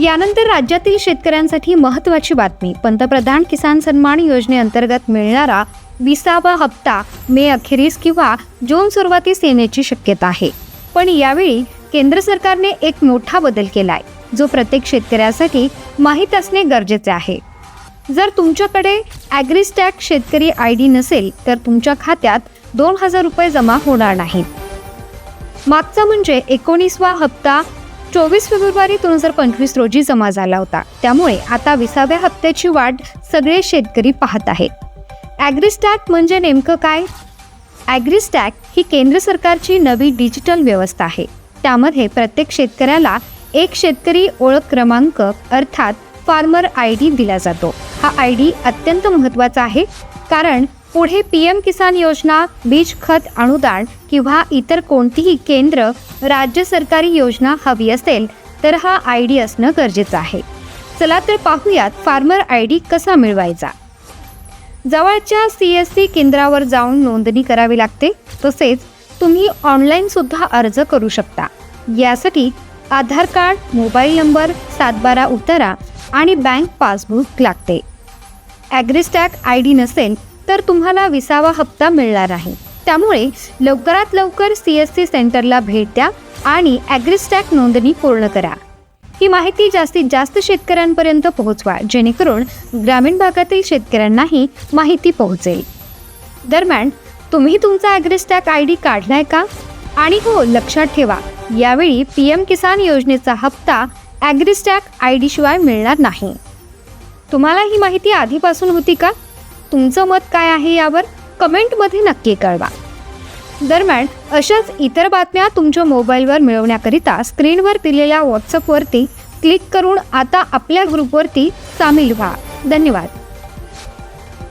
यानंतर राज्यातील शेतकऱ्यांसाठी महत्त्वाची बातमी. पंतप्रधान किसान सन्मान योजनेअंतर्गत मिळणारा विसावा हप्ता मे अखेरीस किंवा जून सुरुवातीस येण्याची शक्यता आहे. पण यावेळी केंद्र सरकारने एक मोठा बदल केलाय जो प्रत्येक शेतकऱ्यासाठी माहीत असणे गरजेचे आहे. जर तुमच्याकडे ॲग्रिस्टॅक शेतकरी आय डी नसेल तर तुमच्या खात्यात दोन हजार रुपये जमा होणार नाहीत. मागचा म्हणजे एकोणीसवा हप्ता चोवीस फेब्रुवारी दोन हजार पंचवीस रोजी जमा झाला होता. त्यामुळे आता विसाव्या हप्त्याची वाट सगळे शेतकरी पाहत आहेत. ॲग्रिस्टॅक म्हणजे नेमकं काय? ॲग्रिस्टॅक ही केंद्र सरकारची नवी डिजिटल व्यवस्था आहे. त्यामध्ये प्रत्येक शेतकऱ्याला एक शेतकरी ओळख क्रमांक अर्थात फार्मर आय डी दिला जातो. हा आय डी अत्यंत महत्त्वाचा आहे कारण पुढे पी एम किसान योजना बीज खत अनुदान किंवा इतर कोणतीही केंद्र राज्य सरकारी योजना हवी असेल तर हा आय डी असणं गरजेचं आहे. चला तर पाहूयात फार्मर आय डी कसा मिळवायचा. जवळच्या सी एस सी केंद्रावर जाऊन नोंदणी करावी लागते तसेच तुम्ही ऑनलाईन सुद्धा अर्ज करू शकता. यासाठी आधार कार्ड मोबाईल नंबर सातबारा उतारा आणि बँक पासबुक लागते. ॲग्रिस्टॅक आय डी नसेल तर तुम्हाला विसावा हप्ता मिळणार नाही त्यामुळे लवकरात लवकर सी एस सी सेंटरला भेट द्या आणि ॲग्रिस्टॅक नोंदणी पूर्ण करा. ही माहिती जास्तीत जास्त शेतकऱ्यांपर्यंत पोहोचवा जेणेकरून ग्रामीण भागातील शेतकऱ्यांनाही माहिती पोहोचेल. दरम्यान तुम्ही तुमचा ॲग्रिस्टॅक आय डी काढलाय का? आणि हो लक्षात ठेवा यावेळी पी एम किसान योजनेचा हप्ता ॲग्रिस्टॅक आय डीशिवाय मिळणार नाही. तुम्हाला ही माहिती आधीपासून होती का? तुमचं मत काय आहे यावर कमेंटमध्ये नक्की कळवा. दरम्यान अशाच इतर बातम्या तुमच्या मोबाईलवर मिळवण्याकरिता स्क्रीनवर दिलेल्या व्हॉट्सअपवरती क्लिक करून आता आपल्या ग्रुपवरती सामील व्हा. धन्यवाद.